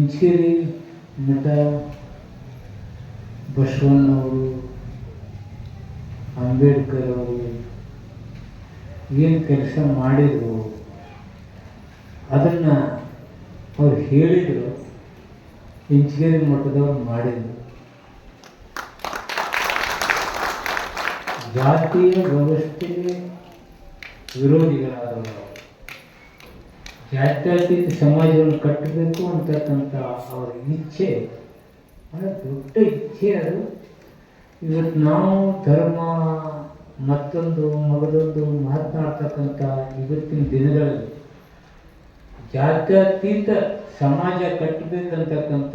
ಇಂಚೇರಿ ನಟ ಬಸವಣ್ಣವರು ಅಂಬೇಡ್ಕರ್ ಅವರು ಏನು ಕೆಲಸ ಮಾಡಿದ್ರು, ಅದನ್ನು ಅವ್ರು ಹೇಳಿದರು ಇಂಚಗೇರಿ ಮಠದವ್ರು ಮಾಡಿದರು ಜಾತಿಯ ವ್ಯವಸ್ಥೆಗೆ ವಿರೋಧಿಗಳಾದವರು. ಜಾತ್ಯತೀತ ಸಮಾಜವನ್ನು ಕಟ್ಟಬೇಕು ಅಂತಕ್ಕಂಥ ಅವರ ಇಚ್ಛೆ, ಬಹಳ ದೊಡ್ಡ ಇಚ್ಛೆ ಅದು. ಇವತ್ತು ನಾವು ಧರ್ಮ, ಮತ್ತೊಂದು ಮಗದೊಂದು ಮಾತನಾಡ್ತಕ್ಕಂಥ ಇವತ್ತಿನ ದಿನಗಳಲ್ಲಿ ಜಾತ್ಯತೀತ ಸಮಾಜ ಕಟ್ಟಬೇಕಂತಕ್ಕಂಥ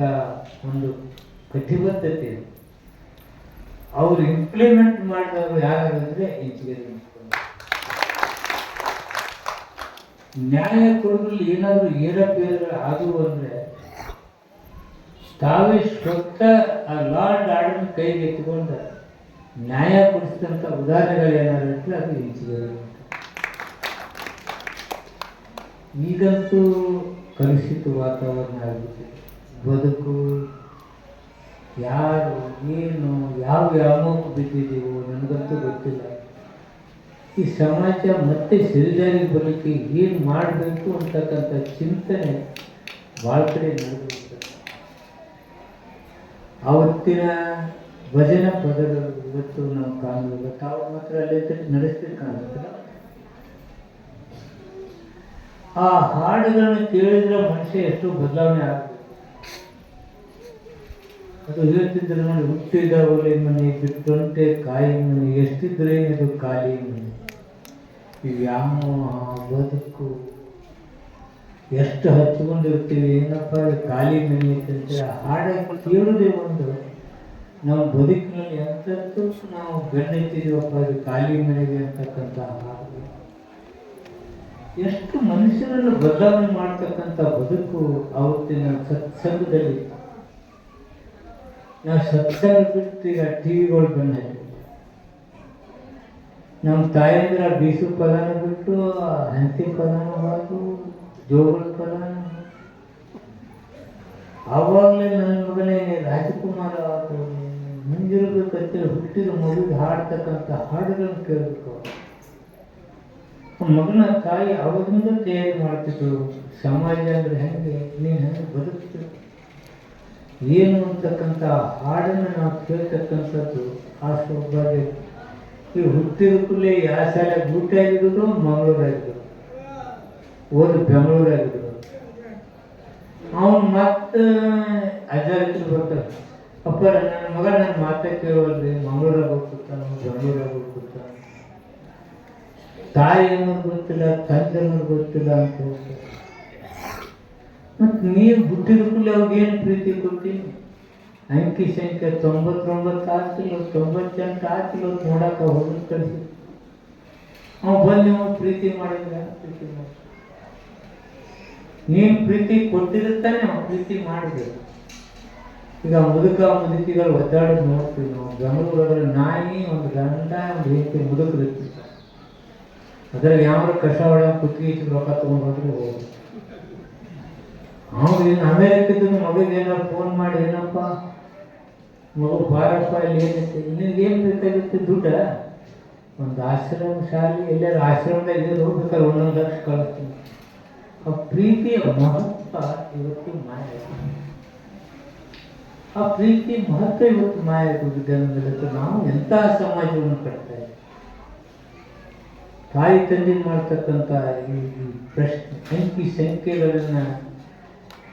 ಒಂದು ಕಟಿಬದ್ಧತೆ. ಅವರು ಇಂಪ್ಲಿಮೆಂಟ್ ಮಾಡಿದವರು ಅಂದರೆ ಇಂಜಿನಿಯರ್ ನ್ಯಾಯ ಕೊಡೋದ್ರಲ್ಲಿ ಏನಾದರೂ ಏರಪೇರು ಆದವು ಅಂದರೆ ತಾವೇ ಸ್ವತಃ ಆ ಲಾರ್ಡ್ ಆರ್ಡರ್ ಕೈಗೆ ಎತ್ಕೊಂಡು ನ್ಯಾಯ ಕೊಡಿಸಿದಂಥ ಉದಾಹರಣೆಗಳು ಏನಾದ್ರು ಅದು ಹೆಚ್ಚಿಗೆ ಈಗಂತೂ ಕಲುಷಿತ ವಾತಾವರಣ ಆಗುತ್ತೆ ಬದುಕು, ಯಾರು, ಏನು, ಯಾವ ಯಾವ ಬಿದ್ದಿದ್ದೀವೋ ನನಗಂತೂ ಗೊತ್ತಿಲ್ಲ. ಈ ಸಮಾಜ ಮತ್ತೆ ಸರಿದಾರಿಗೆ ಬರಲಿಕ್ಕೆ ಏನು ಮಾಡಬೇಕು ಅಂತಕ್ಕಂಥ ಚಿಂತನೆ ಭಾಳ ಕಡೆ ನಡೆದಿರ್ತದೆ ಆವತ್ತಿನ ಭಜನ ಪದಗಳು ಇವತ್ತು ನಾವು ಕಾಣುವಾಗ ತಾವು ಮಾತ್ರ ಅಲ್ಲಿ ನಡೆಸ್ತಿದ್ದು ಕಾಣುತ್ತಿಲ್ಲ ಆ ಹಾಡುಗಳನ್ನು ಕೇಳಿದ್ರೆ ಮನುಷ್ಯ ಎಷ್ಟು ಬದಲಾವಣೆ ಆಗ್ತದೆ ಅದು ಹೇಳ್ತಿದ್ರೆ ನೋಡಿ ಹುಟ್ಟಿದ ಒಲೆ ಮನೆ ಬಿಟ್ಟೊಂಟೆ ಕಾಯಿ ಮನೆ ಎಷ್ಟಿದ್ರೆ ಅದು ಖಾಲಿ ಮನೆ. ವ್ಯಾಮೋಹ ಬದುಕು ಎಷ್ಟು ಹಚ್ಕೊಂಡಿರ್ತೀವಿ ಏನಪ್ಪ ಖಾಲಿ ಮನೆ ಆ ಹಾಡ ಕೇಳೋದೇ ಒಂದು. ನಮ್ಮ ಬದುಕಿನಲ್ಲಿ ಎಂಥದ್ದು ನಾವು ಬೆನ್ನೆತ್ತಿದೀವಪ್ಪ ಇದು ಖಾಲಿ ಮನೆಗೆ ಅಂತಕ್ಕಂಥ ಹಾಡು. ಎಷ್ಟು ಮನುಷ್ಯರನ್ನು ಬದಲಾವಣೆ ಮಾಡ್ತಕ್ಕಂಥ ಬದುಕು ಅವತ್ತಿನ ಸತ್ಸಂಗದಲ್ಲಿ. ನಾವು ಸತ್ಸಂಗ ಟಿ ವಿಗಳು ಬಂದ ನಮ್ಮ ತಾಯಂದ್ರ ಬೀಸು ಪದಾನ ಬಿಟ್ಟು, ಹಂತಿ ಪದಾನ ಹಾಕು ಜೋಗಳ ಪದಾನ ಆವಾಗಲೇ ನನ್ನ ಮಗನೇ ರಾಜಕುಮಾರ ಆತು ಮುಂಜಿರ್ಬೇಕಂತೇಳಿ ಹುಟ್ಟಿದ ಮಗುಗೆ ಹಾಡ್ತಕ್ಕಂಥ ಹಾಡುಗಳನ್ನು ಕೇಳಬೇಕು ಮಗನ ತಾಯಿ ಅವಾಗಿಂದ ತಯಾರಿ ಮಾಡ್ತಿದ್ರು. ಸಮಾಜ ಅಂದ್ರೆ ಹೆಂಗೆ, ನೀನು ಹೆಂಗೆ ಬದುಕ್ತಿದ್ರು ಏನು ಅಂತಕ್ಕಂಥ ಹಾಡನ್ನು ನಾವು ಕೇಳ್ತಕ್ಕಂಥದ್ದು ಆ ಸೌಭಾಗ್ಯ. ಈ ಹುಟ್ಟಿದ ಯಾವ ಶಾಲೆ ಊಟ ಆಗಿರೋದು ಮಂಗಳೂರಾಗಿದ್ರು ಓದು ಬೆಂಗಳೂರಾಗಿದ್ರು ಅವನು ಮತ್ತೆ ಅಜ್ಜಾರಿದ್ರು ಬರ್ತಾರೆ ಅಪ್ಪ ನನ್ನ ಮಗ ನನ್ನ ಮಾತೇ ಕೇಳಲ್ರಿ ಮಂಗಳೂರಾಗ ಹೋಗ್ತಾನ ಬೆಂಗಳೂರಾಗ ಹೋಗ್ತಾನ ತಾಯಿ ಅನ್ನೋದು ಗೊತ್ತಿಲ್ಲ, ತಂದೆ ಅನ್ನೋದು ಗೊತ್ತಿಲ್ಲ ಅಂತ ಹೇಳ್ತಾರೆ ಮತ್ತು ನೀವು ಹುಟ್ಟಿದ ಕೂಡಲೇ ಅವಾಗ ಏನು ಪ್ರೀತಿ ಕೊಡ್ತೀನಿ? ಅಂಕಿ ಸಂಖ್ಯೆ ತೊಂಬತ್ತೊಂಬತ್ತು ಆಗ್ತಿಲ್ಲ ತೊಂಬತ್ತೆಂಟು ಆಗ್ತಿಲ್ಲ ನೋಡಕ್ಕೆ ಹೋಗಿ ಕಳಿಸಿ. ಅವ ಬಂದು ನೀವು ಪ್ರೀತಿ ಮಾಡಿದ್ರೆ ಪ್ರೀತಿ ಮಾಡಿ ನೀನು ಪ್ರೀತಿ ಕೊಟ್ಟಿರುತ್ತಾನೆ, ಅವ ಪ್ರೀತಿ ಮಾಡಿದೆ ಈಗ ಮುದುಕ ಮುದುಕಿಗಳು ಒದ್ದಾಡೋದು ನೋಡ್ತೀವಿ ನಾವು. ಬೆಂಗಳೂರಲ್ಲಿ ನಾಯಿ, ಒಂದು ಗಂಡ, ಒಂದು ಹೆಂಡತಿ ಮುದುಕರು ಇರ್ತೀವಿ ಅದ್ರಾಗ ಯಾವ ಕಷ ಹೊಡ ಕುತ್ತಿಗೆ ರೊಕ್ಕ ತೊಗೊಂಡು ಹೋದ್ರೆ ಹೋಗಿ ಅವ್ನು ಅಮೇರಿಕದ ಮಗುಗೆ ಏನಾರು ಫೋನ್ ಮಾಡಿ, ಏನಪ್ಪ? ಮಗು ಬಾರಪ್ಪ ಇಲ್ಲಿ ಏನೈತೆ? ಏನು ಬೇಕಾಗಿತ್ತು ದುಡ್ಡ? ಒಂದು ಆಶ್ರಮ ಶಾಲೆ ಎಲ್ಲಾರು ಆಶ್ರಮದಾಗ ಬೇಕಾದ್ರೆ ಒಂದೊಂದು ಲಕ್ಷ ಕಳಿಸ್ತೀನಿ ಆ ಪ್ರೀತಿಯ ಮಹತ್ವ ಇವತ್ತು ಮಾಯ ಆ ಪ್ರೀತಿ ಮಹತ್ವ ಇವತ್ತು ಮಾಯ ಅನ್ನೋದಕ್ಕೆ ನಾವು ಎಂತಹ ಸಮಾಜವನ್ನು ಕಟ್ತಾ ಇದ್ದೀವಿ? ತಾಯಿ ತಂದೆ ಮಾಡ್ತಕ್ಕಂಥ ಈ ಪ್ರಶ್ನೆ ಅಂಕಿ ಸಂಖ್ಯೆಗಳನ್ನು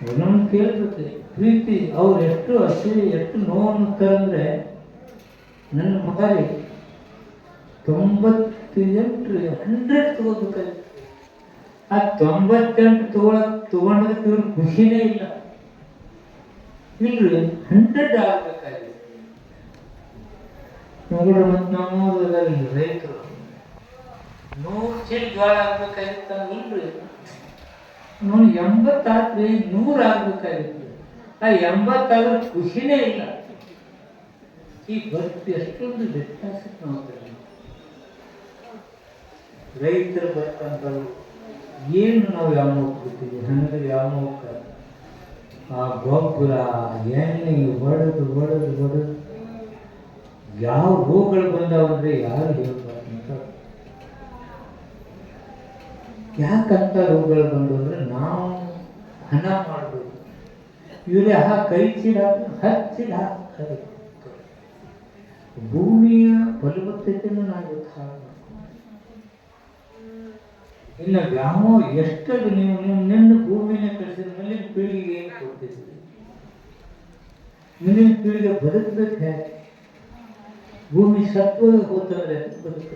ಒಂದೊಂದು ಕೇಳ್ಬೇಕು. ಪ್ರೀತಿ, ಅವ್ರು ಎಷ್ಟು ಹಸಿ ಎಷ್ಟು ನೋವನ್ನು ತಂದರೆ ನನ್ನ ಮಗ ತೊಂಬತ್ತು ಎಂಟು ಹಂಡ್ರೆಡ್ ತಗೋಬೇಕಾಗಿತ್ತು. ಆ ತೊಂಬತ್ತೆಂಟು ತಗೊಳಕ್ ತಗೊಂಡದಕ್ಕೆ ಇವ್ರ ಖುಷಿನೇ ಇಲ್ಲ. ಇಲ್ರಿ ಹಂಡ್ರೆಡ್ ಆಗ್ಬೇಕಾಗಿತ್ತು. ನೋಡ್ರಿ ಮತ್ತು ನಮ್ಮ ರೈತರು. ನೂರು ಚೀಲ ಜೋಳ ಆಗ್ಬೇಕಾಗಿತ್ತು ಇಲ್ರಿ. ನೋಡಿ, ಎಂಬತ್ತಾದ್ರೆ ನೂರು ಆಗ್ಬೇಕಾಗಿತ್ತು ಆ ಎಂಬತ್ತಾದ್ರೆ ಖುಷಿನೇ ಇಲ್ಲ. ಈ ಭಕ್ತಿ ಎಷ್ಟೊಂದು ವ್ಯತ್ಯಾಸ ರೈತರು ಬದುಕಂತವ್ರು ಏನು ನಾವು ಯಾವ ಹೋಗ್ಬಿಡ್ತೀವಿ ಹಂಗೆ ಯಾವ ಹೋಗ್ತಾರೆ ಆ ಗೊಬ್ಬರ ಎಣ್ಣೆ ಹೊಡೆದು ಹೊಡೆದು ಹೊಡೆದು ಯಾವ ರೋಗಗಳು ಬಂದಾವಂದ್ರೆ ಯಾರು ಹೇಳ್ಬಾರ್ದು ಅಂತ ಯಾಕಂತ ರೋಗಗಳು ಬಂದು ಅಂದ್ರೆ ನಾವು ಹಣ ಮಾಡಬೇಕು. ಇವರೇ ಆ ಕೈ ಚೀಲ ಹಚ್ಚಿಡ ಭೂಮಿಯ ಫಲವತ್ತತೆಯನ್ನು ನಾವು ಇವತ್ತು. ಇನ್ನು ವ್ಯಾಮೋಹ ಎಷ್ಟದು ನೀವು ನೀವು ನಿನ್ನ ಭೂಮಿನ ಕಳಿಸಿದ ಮೇಲೆ ಪೀಳಿಗೆ ಏನು ಕೊಡ್ತಿದ್ರಿ ಮುಂದಿನ ಪೀಳಿಗೆ ಬದುಕಬೇಕು ಭೂಮಿ ಸತ್ವ ಹೋತಂದ್ರೆ ಬದುಕ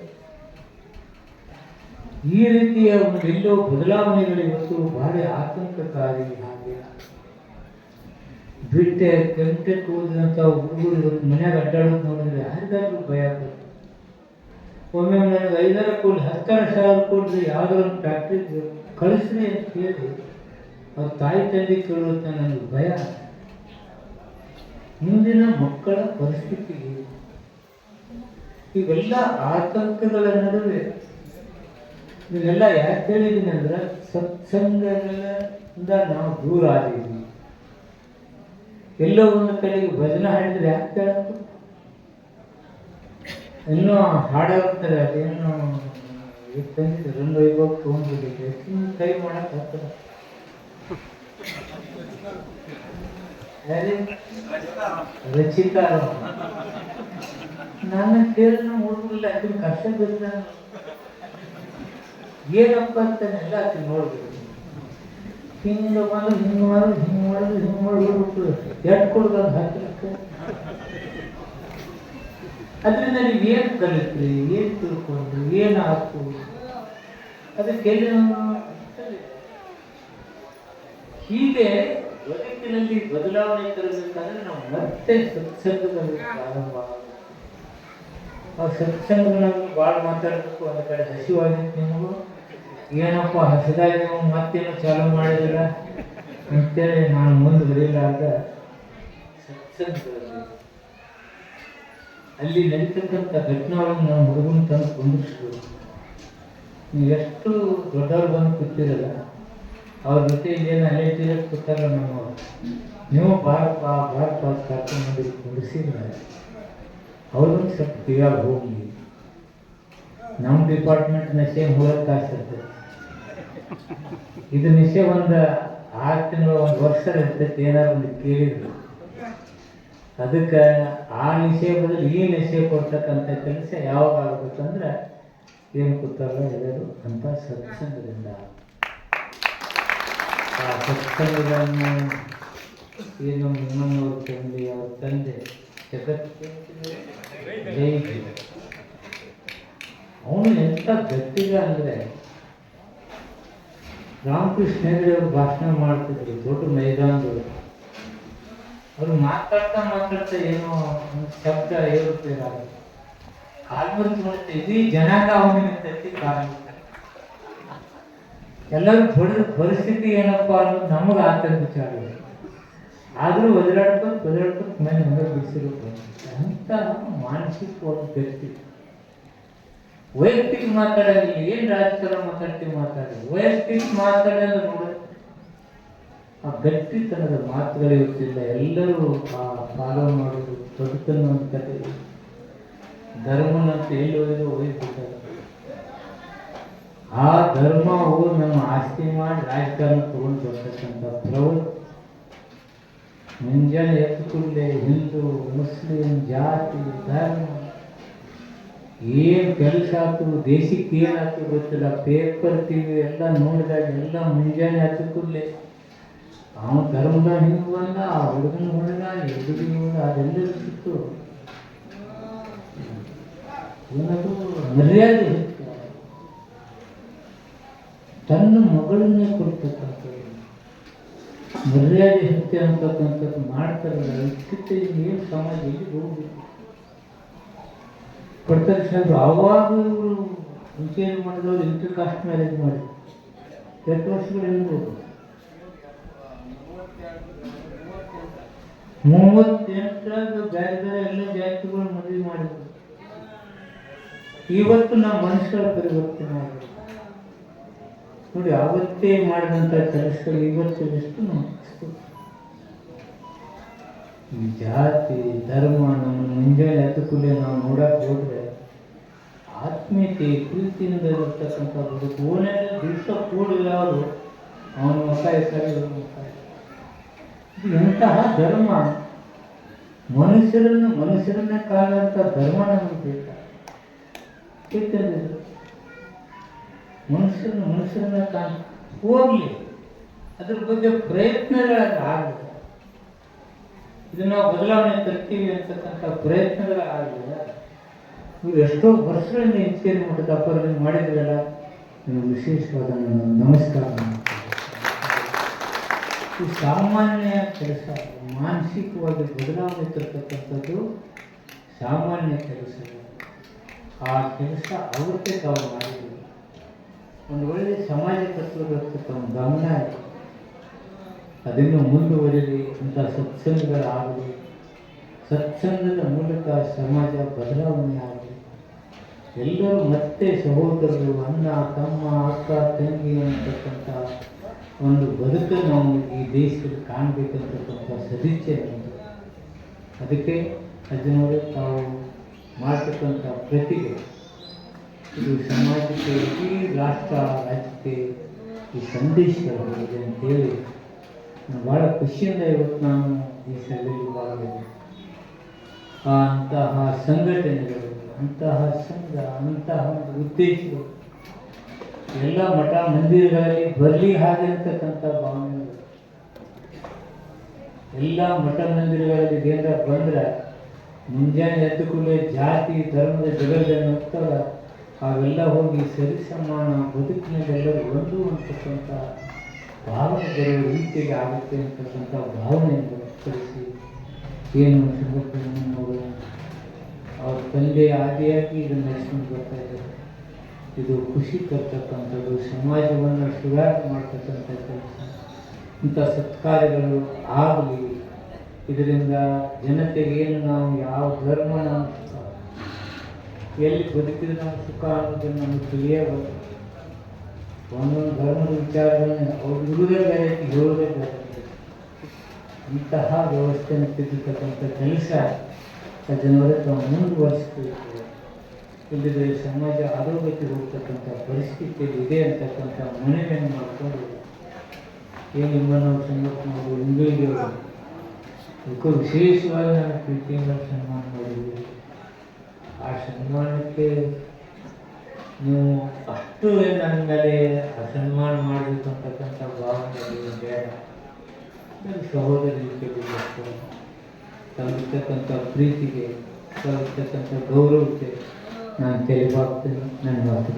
ಈ ರೀತಿಯ ಎಲ್ಲೋ ಬದಲಾವಣೆಗಳು ಇವತ್ತು ಭಾರಿ ಆತಂಕಕಾರಿ ಹಾಗೆ ಬಿಟ್ಟೆ ಕೆಂಟೆ ಕೂಡಿದಂಥ ಹುಡುಗರು ಇವತ್ತು ಮನ್ಯಾಗ ಅಡ್ಡಾಡೋದು ನೋಡಿದ್ರೆ ಯಾರಿಗಾದ್ರೂ ಭಯ ಆಗ್ತದೆ ಒಮ್ಮೆ ನನಗೆ ಐದಾರು ಕೋಟಿ ಹತ್ತಾರು ಸಾವಿರ ಕೊಡ್ರಿ ಯಾವುದೋ ಒಂದು ಫ್ಯಾಕ್ಟ್ರಿ ಕಳಿಸ್ರಿ ಅಂತ ಕೇಳಿ ಅವ್ರ ತಾಯಿ ತಂದೆ ಕೇಳುವಂತ ನನಗೆ ಭಯ ಮುಂದಿನ ಮಕ್ಕಳ ಪರಿಸ್ಥಿತಿ? ಇವೆಲ್ಲ ಆತಂಕಗಳ ನಡುವೆ ಇದನ್ನೆಲ್ಲ ಯಾಕೆ ಹೇಳಿದ್ದೀನಿ ಅಂದ್ರೆ ಸತ್ಸಂಗದಿಂದ ನಾವು ದೂರ ಆಗಿದ್ದೀವಿ. ಎಲ್ಲೋ ಒಂದು ಕಡೆಗೆ ಭಜನೆ ಹಾಡಿದ್ರೆ ಯಾಕೆ ಕೇಳಬೇಕು ಇನ್ನೂ ಹಾಡಾಗ್ತಾರೆ ಅದೇನು ಐವತ್ತು ತೊಗೊಂಡ್ಬಿಟ್ಟಿದೆ. ಸುಮ್ಮನೆ ಕೈ ಮಾಡಕ್ಕೆ ಆಗ್ತದೆ. ಯಾರೇ? ರಚಿತಾ ನನ್ನ ಕೇಳಿ ನಮ್ಮ ಹುಡುಗರಲ್ಲಿ ಅದನ್ನ ಕಷ್ಟ ಬಿದ್ದ ಏನಪ್ಪ ಅಂತ ಎಲ್ಲ ನೋಡ್ಬೇಕು ಹಿಂಗೆ ಬಂದು ಹಿಂಗೆ ಮಾಡಿದ್ರು ಹಿಂಗೆ ಮಾಡೋದು ಹಿಂಗೆ ಮಾಡೋದು ಎಷ್ಟು ಕೊಡ್ದು ಹಾಕಲಿಕ್ಕೆ. ಅದರಿಂದ ನೀವು ಏನು ಕಲಿತ್ರಿ? ಏನು ತಿಳ್ಕೊಂಡ್ರಿ? ಏನು ಆಯ್ತು? ಅದಕ್ಕೆ ಎಲ್ಲಿ ಹೀಗೆ ಬದುಕಿನಲ್ಲಿ ಬದಲಾವಣೆ ತರಬೇಕಾದ್ರೆ ನಾವು ಮತ್ತೆ ಸತ್ಸಂಗದಲ್ಲಿ ಪ್ರಾರಂಭ. ಆ ಸತ್ಸಂಗಗಳನ್ನು ಭಾಳ ಮಾತಾಡಬೇಕು ಒಂದು ಕಡೆ ಹಸಿವಾಗಿತ್ತು ನಿಮಗೂ. ಏನಪ್ಪ, ಹೊಸದಾಗಿ ನೀವು ಮತ್ತೇನು ಚಾಲು ಮಾಡಿದ್ರ ಅಂತೇಳಿ ನಾನು ಮುಂದುವರಿಲಾರ್ದ ಸತ್ಸಂಗದಲ್ಲಿ ಅಲ್ಲಿ ನಡೀತಕ್ಕಂಥ ಘಟನೆಗಳನ್ನು ನಾವು ಹುಡುಗನ ತಂದು ಕುಂದಿಸ್ಬೋದು ನೀವು ಎಷ್ಟು ದೊಡ್ಡವ್ರು ಬಂದು ಕೂತಿರಲ್ಲ ಅವ್ರ ಜೊತೆ ಅಲ್ಲೇ ತೀರಕ್ಕೆ ಕೂತಾರ ನಮ್ಮ ನೀವು ಭಾರತ ಭಾರತ ಕರ್ಕೊಂಡು ಕುಂದಿಸಿದ್ರೆ ಅವ್ರಿಗೊಂದು ಸ್ವಲ್ಪ ಕಿವಿಯಾಗ ಹೋಗಿ. ನಮ್ಮ ಡಿಪಾರ್ಟ್ಮೆಂಟ್ನ ಸೇಮ್ ಹೋಗಕ್ಕೆ ತಾಸು ಇರ್ತೈತಿ ಇದು ವಿಷಯ ಒಂದು ಆರು ತಿಂಗಳು ಒಂದು ವರ್ಷ ಇರ್ತೈತಿ ಏನಾರು ಒಂದು ಕೇಳಿದ್ರು. ಅದಕ್ಕೆ ಆ ನಿಶೆ ಬದಲು ಈ ನಿಶೆ ಕೊಡ್ತಕ್ಕಂಥ ಕೆಲಸ ಯಾವಾಗ ಆಗ್ಬೇಕಂದ್ರೆ ಏನು ಕೂತಾರೋ ಎಲ್ಲರೂ ಅಂತ ಸತ್ಸಂಗದಿಂದ. ಆ ಸತ್ಸಂಗಗಳನ್ನು ಏನು ನಿಮ್ಮನ್ನವ್ರ ತಂದೆ, ಅವ್ರ ತಂದೆ ಜಗತ್ತಿಗೆ ಅವನು ಎಂಥ ಗಟ್ಟಿಗ ಅಂದರೆ ರಾಮಕೃಷ್ಣ ಭಾಷಣ ಮಾಡ್ತಿದ್ರು, ದೊಡ್ಡ ಮೈದಾನದವರು ಅವ್ರು ಮಾತಾಡ್ತಾ ಮಾತಾಡ್ತಾ ಏನೋ ಶಬ್ದ ಏರುತ್ತೇರ ಕಾಲ್ ಮಾಡ್ತಾ ಮಾಡುತ್ತೆ ಇಡೀ ಜನಾಂಗ ಅವನಿಗೆ ತಟ್ಟಿ ಕಾಲ ಎಲ್ಲರೂ ಬಡ, ಪರಿಸ್ಥಿತಿ ಏನಪ್ಪ ಅನ್ನೋದು ನಮಗೆ ಆತಂಕ ವಿಚಾರ ಆದರೂ ಒದರಾಡ್ಕೊಂಡು ಒದರಾಡ್ಕೊಂಡು ಮನೆ ಮನೆ ಬಿಡಿಸಿರುತ್ತೆ ಅಂತ ಮಾನಸಿಕವಾಗಿ ವ್ಯಕ್ತಿ ವೈಯಕ್ತಿಕ ಮಾತಾಡೋದಿಲ್ಲ ಏನು ರಾಜಕಾರಣ ಮಾತಾಡ್ತೀವಿ ಮಾತಾಡಿ? ವೈಯಕ್ತಿಕ ಮಾತಾಡೋದು ನೋಡ, ಆ ಗಟ್ಟಿತನದ ಮಾತುಗಳು ಎಲ್ಲರೂ ಆ ಫಾಲೋ ಮಾಡೋದು ಬದುಕನ್ನು ಅಂತ ಕತೆ. ಧರ್ಮನಂತ ಎಲ್ಲಿ ಹೋಗ್ಬಿಟ್ಟಾರೆ ಆ ಧರ್ಮ ಹೋಗಿ ನಮ್ಮ ಆಸ್ತಿ ಮಾಡಿ ರಾಜಕಾರಣ ತಗೊಂಡು ಬರ್ತಕ್ಕಂಥ ಪ್ರವೃತ್ತಿ ಮುಂಜಾನೆ ಎತ್ತು ಹಿಂದೂ, ಮುಸ್ಲಿಂ ಜಾತಿ, ಧರ್ಮ ಏನು ಕೆಲಸ ಆಯ್ತು ದೇಶಕ್ಕೆ ಏನಾಯ್ತು ಗೊತ್ತಿಲ್ಲ. ಪೇಪರ್ ಟಿವಿ ಎಲ್ಲ ನೋಡಿದಾಗ ಎಲ್ಲ ಮುಂಜಾನೆ ಎದ್ದು ಕೂಡಲೇ. ಅವನ ಧರ್ಮದ ಹಿಂಗೆ ಬಂದ ಆ ಹುಡುಗನ ಹುಡುಗ, ಎದುರು ಅದೆಲ್ಲ ಸಿಕ್ತು ಏನದು? ಮರ್ಯಾದೆ ತನ್ನ ಮಗಳನ್ನೇ ಕೊಡ್ತಕ್ಕಂಥ ಮರ್ಯಾದೆ ಹತ್ಯೆ ಅಂತಕ್ಕಂಥದ್ದು ಮಾಡ್ತಾರಲ್ಲ ಇತ್ತೀಚೆಗೆ ಏನು ಸಮಾಜ ಹೋಗ್ಬೇಕು? ಸಾಹೇಬ್ರು ಆವಾಗ ಇವರು ಏನು ಮಾಡಿದವರು ಇಂಟರ್ ಕಾಸ್ಟ್ ಮ್ಯಾರೇಜ್ ಮಾಡಿ ಎಷ್ಟು ವರ್ಷಗಳು ಇರ್ಬೋದು. ಮೂವತ್ತೆಂಟರಾಗ ಬೇರೆ ಬೇರೆ ಎಲ್ಲ ಜಾತಿಗಳು ಮದುವೆ ಮಾಡಿದ್ರು. ಇವತ್ತು ನಾವು ಮನುಷ್ಯರ ಪರಿವರ್ತನೆ ಮಾಡಿದ್ರು ನೋಡಿ, ಅವತ್ತೇ ಮಾಡಿದಂಥ ಕೆಲಸಗಳು ಇವತ್ತು ಎಷ್ಟು ನಾವು ಈ ಜಾತಿ, ಧರ್ಮ, ನಮ್ಮ ಮುಂಜಾನೆ ಎದ್ದ ಕೂಡಲೇ ನಾವು ನೋಡಕ್ಕೆ ಹೋದ್ರೆ ಆತ್ಮೀಯತೆ ಪ್ರೀತಿಯಿಂದ ಇರತಕ್ಕಂಥ ಓನೇ ದಿವಸ ಕೂಡಿಲ್ಲ ಅವರು ಅವನ ಮುಖ ಇರ್ತಾರೆ ಇವ್ರ ಇರ್ತಾರೆ. ಇದು ಎಂತಹ ಧರ್ಮ? ಮನುಷ್ಯರನ್ನು ಮನುಷ್ಯರನ್ನೇ ಕಾಣಂತ ಧರ್ಮ ನಮಗೆ ಬೇಕಾ? ಮನುಷ್ಯರನ್ನು ಮನುಷ್ಯರನ್ನ ಕಾಣ. ಹೋಗ್ಲಿ. ಅದ್ರ ಬಗ್ಗೆ ಪ್ರಯತ್ನಗಳಾಗ ಆಗಲಿಲ್ಲ ಇದು ನಾವು ಬದಲಾವಣೆ ತರ್ತೀವಿ ಅಂತಕ್ಕಂಥ ಪ್ರಯತ್ನಗಳ ಆಗಲಿಲ್ಲ. ನೀವು ಎಷ್ಟೋ ವರ್ಷಗಳಿಂದ ಇಂಚೇರಿ ಮಟ್ಟದ ಅಪರಾಧ ಮಾಡಿದ್ರಲ್ಲ ನಿಮಗೆ ವಿಶೇಷವಾದ ನಮಸ್ಕಾರ ಈ ಸಾಮಾನ್ಯ ಕೆಲಸ, ಮಾನಸಿಕವಾಗಿ ಬದಲಾವಣೆ ತರ್ತಕ್ಕಂಥದ್ದು ಸಾಮಾನ್ಯ ಕೆಲಸ. ಆ ಕೆಲಸ ಅವತ್ತೇ ತಾವು ಮಾಡಿದ್ರು ಒಂದು ಒಳ್ಳೆಯ ಸಮಾಜ ತತ್ವದ ತಮ್ಮ ಗಮನ ಅದನ್ನು ಮುಂದುವರಿಲಿ ಅಂತ ಸತ್ಸಂಗಗಳಾಗಲಿ ಸತ್ಸಂಗದ ಮೂಲಕ ಸಮಾಜ ಬದಲಾವಣೆ ಆಗಲಿ, ಎಲ್ಲರೂ ಮತ್ತೆ ಸಹೋದರರು, ಅಣ್ಣ, ತಮ್ಮ, ಅಕ್ಕ, ತಂಗಿ ಅಂತಕ್ಕಂಥ ಒಂದು ಬದುಕನ್ನು ನಾವು ಈ ದೇಶದಲ್ಲಿ ಕಾಣಬೇಕಂತಕ್ಕಂಥ ಸದಿಚ್ಛೆ ನಮ್ಮದು ಅದಕ್ಕೆ ಅಜ್ಜನವರು, ತಾವು ಮಾಡ್ತಕ್ಕಂಥ ಪ್ರತಿಭೆ, ಇದು ಸಮಾಜಕ್ಕೆ ಇಡೀ ರಾಷ್ಟ್ರ, ರಾಜ್ಯಕ್ಕೆ ಈ ಸಂದೇಶಗಳಿದೆ ಅಂತೇಳಿ ಭಾಳ ಖುಷಿಯಿಂದ ಇವತ್ತು ನಾನು ಈ ಸಭೆಯಲ್ಲಿ ಭಾಗವಹಿಸಿದೆ ಅಂತಹ ಸಂಘಟನೆಗಳು, ಅಂತಹ ಸಂಘ, ಅಂತಹ ಒಂದು ಉದ್ದೇಶಗಳು ಎಲ್ಲ ಮಠ ಮಂದಿರಗಳಲ್ಲಿ ಬರಲಿ ಹಾಗಿರ್ತಕ್ಕಂಥ ಭಾವನೆಗಳು. ಎಲ್ಲ ಮಠ ಮಂದಿರಗಳಲ್ಲಿ ಏನಾರ ಬಂದ್ರೆ ಮುಂಜಾನೆ ಎದ್ದು ಕೂಡಲೇ ಜಾತಿ, ಧರ್ಮದ ಹೋಗ್ತಾರ ಅವೆಲ್ಲ ಹೋಗಿ ಸರಿಸಮಾನ ಬದುಕಿನಲ್ಲಿ ಎಲ್ಲರೂ ಒಂದು ಅಂತಕ್ಕಂಥ ಭಾವನೆ ರೀತಿಯಾಗಿ ಆಗುತ್ತೆ ಅಂತಕ್ಕಂಥ ಭಾವನೆಯನ್ನು ವ್ಯಕ್ತಪಡಿಸಿ ಏನು ಸಂಘಟನೆ ಅವ್ರ ತಂದೆ ಆದಿಯಾಗಿ ಇದನ್ನು ನಡೆಸ್ಕೊಂಡು ಬರ್ತಾ ಇದ್ದಾರೆ. ಇದು ಖುಷಿ ತರ್ತಕ್ಕಂಥದ್ದು, ಸಮಾಜವನ್ನು ಸುಧಾರ ಮಾಡ್ತಕ್ಕಂಥ ಕೆಲಸ. ಇಂಥ ಸತ್ಕಾರ್ಯಗಳು ಆಗಲಿ, ಇದರಿಂದ ಜನತೆಗೆ ಏನು ನಾವು ಯಾವ ಧರ್ಮ ನಾವು ಎಲ್ಲಿ ಬದುಕಿದ್ರೆ ನಾವು ಸುಖ ಅನ್ನೋದನ್ನು ನಮಗೆ ತಿಳಿಯಬಹುದು ಒಂದೊಂದು ಧರ್ಮದ ವಿಚಾರಗಳನ್ನ ಅವ್ರು ಇರುವುದೇ ಬೇರೆ ಹೇಳೋದೇ ಬೇರೆ. ಇಂತಹ ವ್ಯವಸ್ಥೆಯನ್ನು ತಿದ್ದತಕ್ಕಂಥ ಕೆಲಸ ಜನವರ ತಾವು ಮುಂದುವರಿಸಬೇಕು ಇಲ್ಲದೆ ಸಮಾಜ ಆರೋಗ್ಯಕ್ಕೆ ಹೋಗ್ತಕ್ಕಂಥ ಪರಿಸ್ಥಿತಿಯಲ್ಲಿ ಇದೆ ಅಂತಕ್ಕಂಥ ಮನವಿಯನ್ನು ಮಾಡಿಕೊಂಡು ಏನು ನಿಮ್ಮನ್ನು ಸಂಘಟನೆಗಳು ಇಂಗಳಿಗೆವರು ಅದಕ್ಕೂ ವಿಶೇಷವಾಗಿ ನಾನು ಪ್ರೀತಿಯಿಂದ ಸನ್ಮಾನ ಮಾಡಿದೆ ಆ ಸನ್ಮಾನಕ್ಕೆ ನೀವು ಅಷ್ಟು ನನ್ನ ಮೇಲೆ ಅಸನ್ಮಾನ ಮಾಡಿರ್ತಕ್ಕಂಥ ಭಾವನೆ ಬೇಡ ನನ್ನ ಸಹೋದರಿ ರೀತಿಯಲ್ಲಿ ತಮ್ಮಿರ್ತಕ್ಕಂಥ ಪ್ರೀತಿಗೆ ತಮ್ಮಿರ್ತಕ್ಕಂಥ ಗೌರವಕ್ಕೆ ನಾನು ತೆಲುಪಾಗ್ತೇನೆ ನನ್ನ ಮಾತು